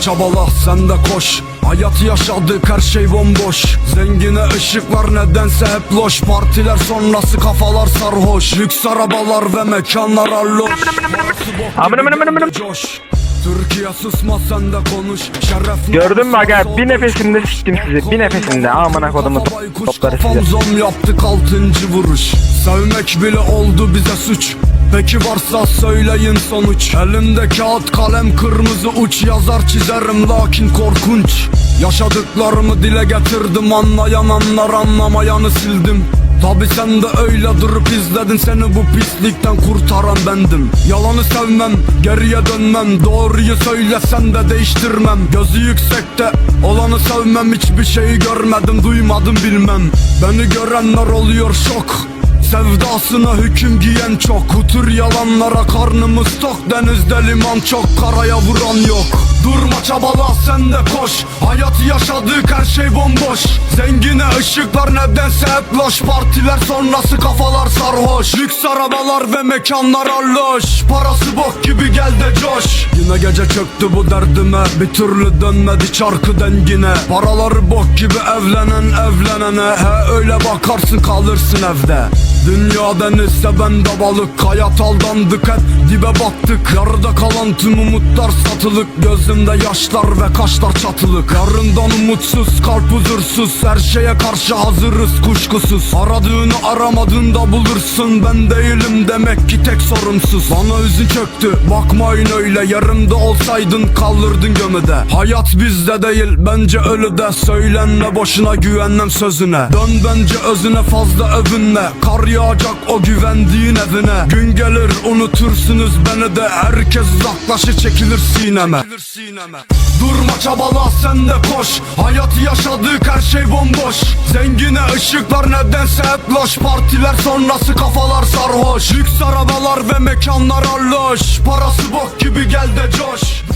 Çabala sen de koş. Hayat yaşadık her şey bomboş. Zengine ışıklar nedense hep loş. Partiler sonrası kafalar sarhoş. Lüks arabalar ve mekanlar alloş Amına amına amına. coş. Türkiye susma sen de konuş. Şeref Gördün mü aga? bir olmuş. nefesinde siktim sizi. Bir nefesinde. amına kodumu topları kafam size zom yaptık altıncı vuruş. Sevmek bile oldu bize suç Peki varsa söyleyin sonuç. Elimde kağıt kalem kırmızı uç. Yazar çizerim lakin korkunç. Yaşadıklarımı dile getirdim Anlayan anlar anlamayanı sildim. Tabi sen de öyle durup izledin Seni bu pislikten kurtaran bendim. Yalanı sevmem, geriye dönmem. Doğruyu söylesen de değiştirmem. Gözü yüksekte olanı sevmem. Hiçbir şeyi görmedim, duymadım bilmem. Beni görenler oluyor şok Sevdasına hüküm giyen çok. Bu tür yalanlara karnımız tok. Denizde liman çok karaya vuran yok. Durma çabala sen de koş. Hayat yaşadık her şey bomboş. Zengine ışıklar nedense hep loş. Partiler sonrası kafalar sarhoş. Lüks arabalar ve mekanlar alloş. Parası bok gibi gel de coş. Yine gece çöktü bu derdime. Bir türlü dönmedi çarkı dengine. Paraları bok gibi evlenen evlenene. He öyle bakarsın kalırsın evde Dünya denizse ben de balık. Hayat aldandık hep dibe battık Yarıda kalan tüm umutlar satılık. Gözümde yaşlar ve kaşlar çatılık. Yarından umutsuz kalp huzursuz. Her şeye karşı hazırız kuşkusuz. Aradığını aramadığında bulursun. Ben değilim demek ki tek sorumsuz. Bana üzün çöktü bakmayın öyle. Yarımda olsaydın kaldırdın gömüde Hayat bizde değil bence ölüde Söylenme boşuna güvenmem sözüne. Dön bence özüne fazla övünme. Kar yağacak o güvendiğin evine. Gün gelir unutursunuz beni de. Herkes uzaklaşır çekilir sineme. Durma çabala sen de koş. Hayatı yaşadık her şey bomboş. Zengine ışıklar nedense hep loş. Partiler sonrası kafalar sarhoş. Lüks arabalar ve mekanlar alloş. Parası bok gibi gel de coş